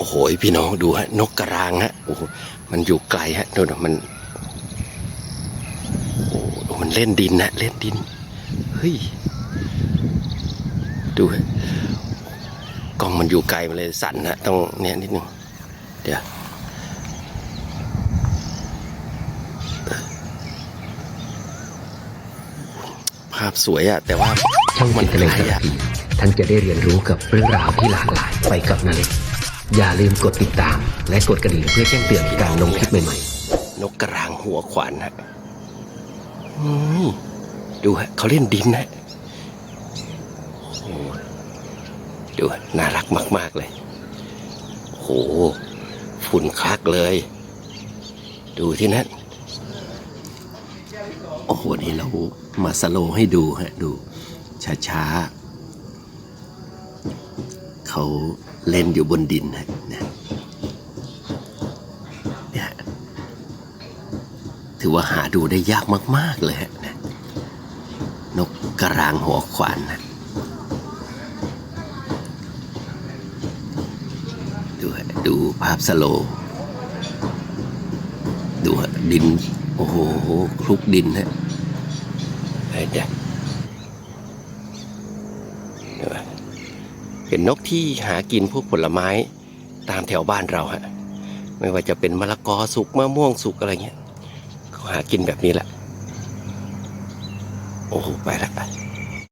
โอ้โหพี่น้องดูฮะนกกระรางฮะโอ้โหมันอยู่ไกลฮะดูนะมันโอ้โหมันเล่นดินนะเล่นดินเฮ้ยดูฮะกล้องมันอยู่ไกลมันเลยสั่นนะต้องเนี่ยนิดนึงเดี๋ยวภาพสวยอะแต่ว่าช่องมัมันนไกลเลสารอะพีท่านจะได้เรียนรู้กับเรื่องราวที่หลากหลายไปกับนาเล็ก อย่าลืมกดติดตาม และกดกระดิ่งเพื่อแจ้งเตือนการลงคลิปใหม่ๆ นกกระรางหัวขวานฮะอืมดูฮะเขาเล่นดินนะโอ้ดูน่ารักมาก ๆ เลย โห ฝุ่นคลักเลย ดูที่นั่นโอ้โห นี่เรามาสโลให้ดูฮะ ดู ช้า ๆ เขา เล่นอยู่บนดินฮะเนี่ยถือว่าหาดูได้ยากมาก ๆ เลยฮะนะนกกระรางหัวขวานนะดูฮะดูภาพสโล ดูฮะดิน โอ้โหคลุกดินฮะไอ้เด็ก เป็นนกที่หากินพวกผลไม้ตามแถวบ้านเราฮะไม่ว่าจะเป็นมะละกอสุกมะม่วงสุกอะไรเงี้ยเขาหากินแบบนี้แหละโอ้โหไปละ